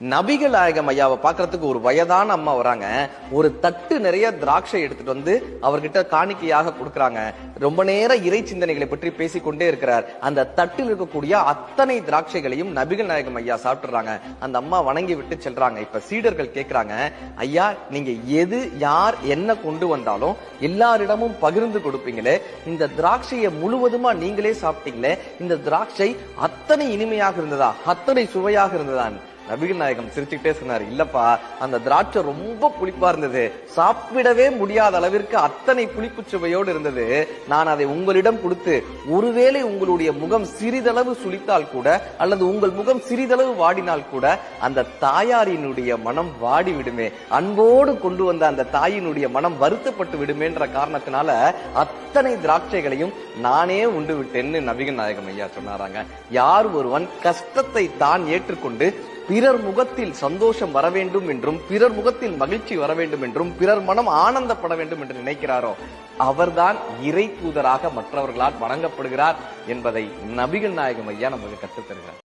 நபிகள் நாயகம் ஐயாவை பார்க்கறதுக்கு ஒரு வயதான அம்மா வராங்க. ஒரு தட்டு நிறைய திராட்சை எடுத்துட்டு வந்து அவர்கிட்ட காணிக்கையாக கொடுக்கறாங்க. ரொம்ப நேரம் இறை சிந்தனைகளை பற்றி பேசிக்கொண்டே இருக்கிறார். அந்த தட்டில் இருக்கக்கூடிய அத்தனை திராட்சைகளையும் நபிகள் நாயகம் ஐயா சாப்பிட்டுறாங்க. அந்த அம்மா வணங்கி விட்டு செல்றாங்க. இப்ப சீடர்கள் கேட்கிறாங்க ஐயா நீங்க எது யார் என்ன கொண்டு வந்தாலும் எல்லாரிடமும் பகிர்ந்து கொடுப்பீங்களே. இந்த திராட்சையை முழுவதுமா நீங்களே சாப்பிட்டீங்களே. இந்த திராட்சை அத்தனை இனிமையாக இருந்ததா? அத்தனை சுவையாக இருந்ததான் நபிகள் நாயகம் சிரிச்சுக்கிட்டே சொன்னார் இல்லப்பா அந்த திராட்சை ரொம்ப புளிப்பா இருந்தது. சாப்பிடவே முடியாத அளவிற்கு அத்தனை புளிப்பு சுவையோடு இருந்தது. நான் அதை உங்களிடம் கொடுத்து ஒருவேளை உங்களுடைய முகம் சிறிதளவு சுளித்தால் கூட அல்லது உங்கள் முகம் சிறிதளவு வாடினால் கூட அந்த தாயாரினுடைய மனம் வாடி விடுமே அன்போடு கொண்டு வந்த அந்த தாயினுடைய மனம் வருத்தப்பட்டு விடுமேன்ற காரணத்தினால அத்தனை திராட்சைகளையும் நானே உண்டு விட்டேன்னு நபிகள் நாயகம் ஐயா சொன்னாராங்க. யார் ஒருவன் கஷ்டத்தை தான் ஏற்றுக்கொண்டு பிறர் முகத்தில் சந்தோஷம் வர வேண்டும் என்றும் பிறர் முகத்தில் மகிழ்ச்சி வர வேண்டும் என்றும் பிறர் மனம் ஆனந்தப்பட வேண்டும் என்று நினைக்கிறாரோ அவர்தான் இறை தூதராக மற்றவர்களால் வணங்கப்படுகிறார் என்பதை நபிகள் நாயகம் ஐயா நமக்கு கற்றுத்தருகிறார்.